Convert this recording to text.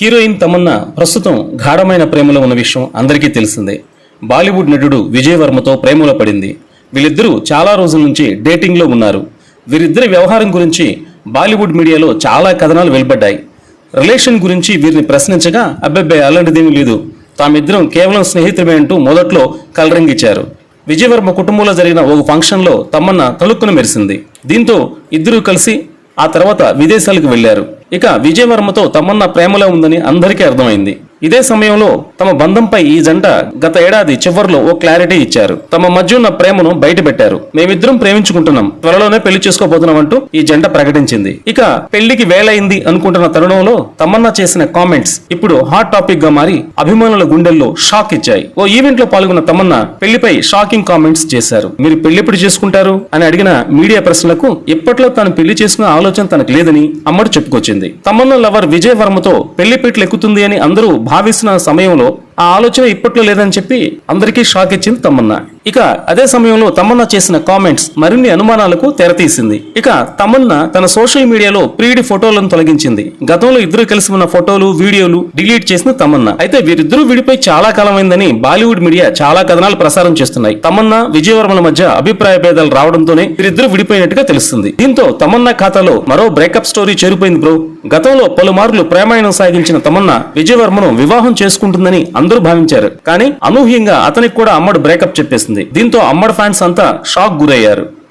Heroine Tamannaah ప్రస్తుతం గాఢమైన ప్రేమలో ఉన్న విషయం అందరికీ తెలిసిందే. బాలీవుడ్ నటుడు విజయ్ వర్మతో ప్రేమలో పడింది. వీళ్ళిద్దరూ చాలా రోజుల నుంచి డేటింగ్లో ఉన్నారు. వీరిద్దరి వ్యవహారం గురించి బాలీవుడ్ మీడియాలో చాలా కథనాలు వెలువడ్డాయి. రిలేషన్ గురించి వీరిని ప్రశ్నించగా అబ్బెబ్బాయి అలాంటిదేమీ లేదు. తామిద్దరం కేవలం స్నేహితులమే అంటూ మొదట్లో కలరంగిచ్చారు. విజయవర్మ కుటుంబంలో జరిగిన ఓ ఫంక్షన్లో తమన్నా తలుక్కున మెరిసింది. దీంతో ఇద్దరూ కలిసి ఆ తర్వాత విదేశాలకు వెళ్ళారు ఇక విజయవర్మతో తమన్నా ప్రేమలో ఉందని అందరికీ అర్థమైంది. ఇదే సమయంలో తమ బంధంపై ఈ జంట గత ఏడాది చివరిలో ఓ క్లారిటీ ఇచ్చారు. తమ మధ్య ఉన్న ప్రేమను బయటపెట్టారు. మేమిద్దరం ప్రేమించుకుంటున్నాం. త్వరలోనే పెళ్ళి చేసుకోబోతున్నాం అంటూ ఈ జంట ప్రకటించింది. ఇక పెళ్ళికి వేలైంది అనుకుంటున్న తరుణంలో తమన్నా చేసిన కామెంట్స్ ఇప్పుడు హాట్ టాపిక్గా మారి అభిమానుల గుండెల్లో షాక్ ఇచ్చాయి. ఓ ఈవెంట్లో పాల్గొన్న తమన్నా పెళ్ళిపై షాకింగ్ కామెంట్స్ చేశారు. మీరు పెళ్ళి ఎప్పుడు చేసుకుంటారు? అని అడిగిన మీడియా ప్రశ్నలకు ఇప్పట్లో తాను పెళ్ళి చేసుకునే ఆలోచన తనకు లేదని అమ్మడు చెప్పుకొచ్చింది. తమన్నా లవర్ విజయ్ వర్మతో పెళ్ళి పెట్లు ఎక్కుతుంది అని అందరూ భావిస్తున్న సమయంలో ఆ ఆలోచన ఇప్పట్లో లేదని చెప్పి అందరికీ షాక్ ఇచ్చింది తమన్నా. ఇక అదే సమయంలో తమన్నా చేసిన కామెంట్స్ మరిన్ని అనుమానాలకు తెరతీసింది. ఇక తమన్నా తన సోషల్ మీడియాలో ప్రీడి ఫోటోలను తొలగించింది. గతంలో ఇద్దరు కలిసి ఉన్న ఫోటోలు వీడియోలు డిలీట్ చేసిన తమన్నా. అయితే వీరిద్దరూ విడిపోయి చాలా కాలమైందని బాలీవుడ్ మీడియా చాలా కథనాలు ప్రసారం చేస్తున్నాయి. తమన్నా విజయవర్మల మధ్య అభిప్రాయ భేదాలు రావడంతోనే వీరిద్దరూ విడిపోయినట్టుగా తెలుస్తుంది. దీంతో తమన్నా ఖాతాలో మరో బ్రేకప్ స్టోరీ చేరిపోయింది బ్రో. గతంలో పలుమార్లు ప్రేమాయణం సాగించిన తమన్నా విజయవర్మను వివాహం చేసుకుంటుందని అందరూ భావించారు. కానీ అనూహ్యంగా అతనికి కూడా అమ్మడు బ్రేకప్ చెప్పేసింది. దీంతో అమ్మడు ఫ్యాన్స్ అంతా షాక్ గురయ్యారు.